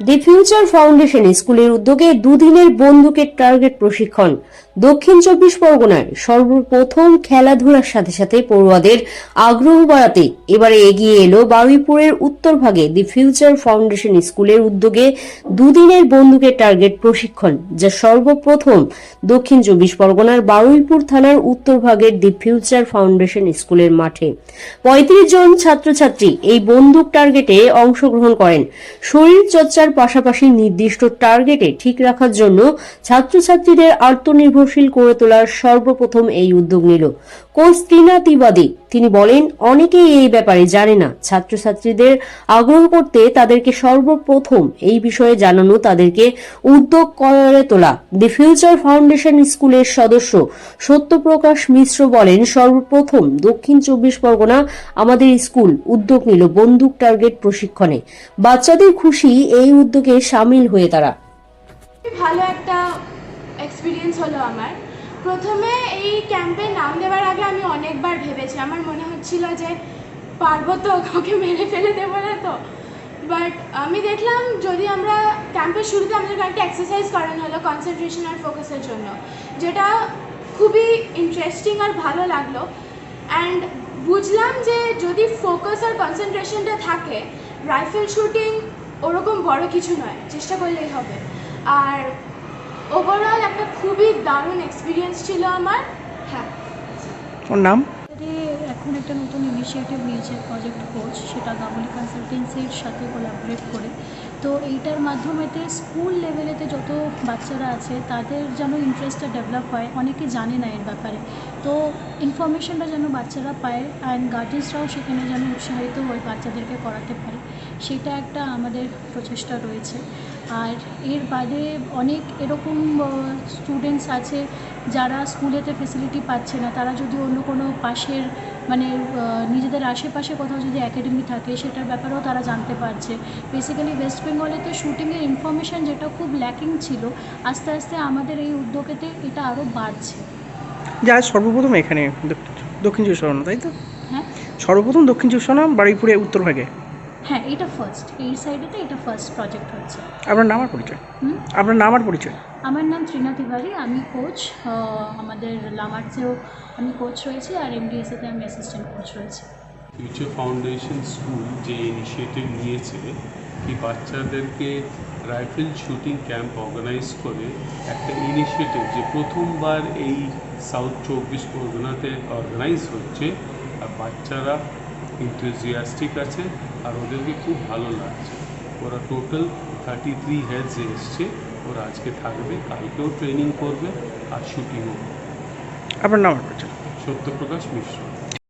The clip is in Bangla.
দি ফিউচার ফাউন্ডেশন স্কুলের উদ্যোগে দুদিনের বন্দুকের টার্গেট প্রশিক্ষণ। দক্ষিণ চব্বিশ পরগনায় সর্বপ্রথম খেলাধুলার সাথে সাথে পড়ুয়াদের আগ্রহ বাড়াতে এবারে এগিয়ে এলো বারুইপুরের উত্তরভাগে দি ফিউচার ফাউন্ডেশন স্কুলের উদ্যোগে দুদিনের বন্দুকের টার্গেট প্রশিক্ষণ, যা সর্বপ্রথম দক্ষিণ চব্বিশ পরগনার বারুইপুর থানার উত্তরভাগের দি ফিউচার ফাউন্ডেশন স্কুলের মাঠে। পঁয়ত্রিশ জন ছাত্রছাত্রী এই বন্দুক টার্গেটে অংশগ্রহণ করেন। শরীর চর্চার পাশাপাশি নির্দিষ্ট টার্গেটে ঠিক রাখার জন্য ছাত্রছাত্রীদের আত্মনির্ভরশীল করে তোলার সর্বপ্রথম এই উদ্যোগ নিল। কোচ টিনা তিবাদি, তিনি বলেন, অনেকেই এই ব্যাপারে জানে না। ছাত্রছাত্রীদের আগ্রহ করতে তাদেরকে সর্বপ্রথম এই বিষয়ে জানানো, তাদেরকে উদ্যোগ করে তোলা। দি ফিউচার ফাউন্ডেশন স্কুলের সদস্য সত্যপ্রকাশ মিশ্র বলেন, সর্বপ্রথম দক্ষিণ চব্বিশ পরগনা আমাদের স্কুল উদ্যোগ নিল বন্দুক টার্গেট প্রশিক্ষণে। বাচ্চাদের খুশি এই উদ্যোগে সামিল হয়ে তারা। ভালো একটা এক্সপিরিয়েন্স হলো আমার। প্রথমে এই ক্যাম্পে নাম দেওয়ার আগে আমি অনেকবার ভেবেছি। আমার মনে হচ্ছিল যে, পারব তো, কাউকে মেরে ফেলে দেবো না তো। বাট আমি দেখলাম, যদি আমরা ক্যাম্পের শুরুতে আমাদেরকে একটা এক্সারসাইজ করানো হলো কনসেন্ট্রেশন আর ফোকাসের জন্য, যেটা খুবই ইন্টারেস্টিং আর ভালো লাগল। অ্যান্ড বুঝলাম যে, যদি ফোকাস আর কনসেন্ট্রেশনটা থাকে রাইফেল শুটিং ওরকম বড় কিছু নয় চেষ্টা করলেই হবে। আর ওভারঅল একটা খুবই দারুণ এক্সপিরিয়েন্স ছিল আমার। হ্যাঁ। ওর নাম? এখন একটা নতুন ইনিশিয়েটিভ নিয়েছে প্রজেক্ট কোচ সেটা গাঙ্গুলি কনসালটেন্সির সাথে কোলাবরেট করে তো এইটার মাধ্যমেতে স্কুল লেভেলেতে যত বাচ্চারা আছে তাদের যেন ইন্টারেস্টটা ডেভেলপ হয় অনেকে জানে না এর ব্যাপারে। তো ইনফরমেশনটা যেন বাচ্চারা পায় অ্যান্ড গার্জেন্সরাও সেখানে যেন উৎসাহিত হয়ে বাচ্চাদেরকে করাতে পারে। সেটা একটা আমাদের প্রচেষ্টা রয়েছে। আর এর বাদে অনেক এরকম স্টুডেন্টস আছে যারা স্কুলেতে ফেসিলিটি পাচ্ছে না। তারা যদি অন্য কোনো পাশের মানে নিজেদের আশেপাশে কোথাও যদি একাডেমি থাকে সেটার ব্যাপারেও তারা জানতে পারছে। বেসিক্যালি ওয়েস্ট বেঙ্গলেতে শুটিংয়ের ইনফরমেশান যেটা খুব ল্যাকিং ছিল আস্তে আস্তে আমাদের এই উদ্যোগেতে এটা আরও বাড়ছে। যারা সর্বপ্রথম এখানে দক্ষিণ চব্বিশ পরগনা তাই তো? হ্যাঁ। সর্বপ্রথম দক্ষিণ চব্বিশ পরগনা বারুইপুরে উত্তরভাগে হ্যাঁ এটা ফার্স্ট এই সাইডেতে এটা ফার্স্ট প্রজেক্ট হচ্ছে। আপনার নাম আর পরিচয়? হুম? আপনার নাম আর পরিচয়? আমার নাম ত্রিনা তিওয়ারি আমি কোচ আমাদের লামার্সেও আমি কোচ রয়েছি আর এমডিএসএতে আমি অ্যাসিস্ট্যান্ট কোচ রয়েছি ফিউচার ফাউন্ডেশন স্কুল যে ইনিশিয়েটিভ নিয়েছে কি বাচ্চাদেরকে রাইফেল শুটিং ক্যাম্প অর্গানাইজ করে একটা ইনিশিয়েটিভ যে প্রথমবার এই সাউথ চব্বিশ পরগনাতে অর্গানাইজ হচ্ছে আর বাচ্চারা ইন্থুজিয়াস্টিক আছে আর ওদেরকে খুব ভালো লাগছে। ওরা টোটাল থার্টি থ্রি হেডস এসছে। ওরা আজকে থাকবে কালকেও ট্রেনিং করবে আর শুটিংও আপনার নাম সত্যপ্রকাশ মিশ্র।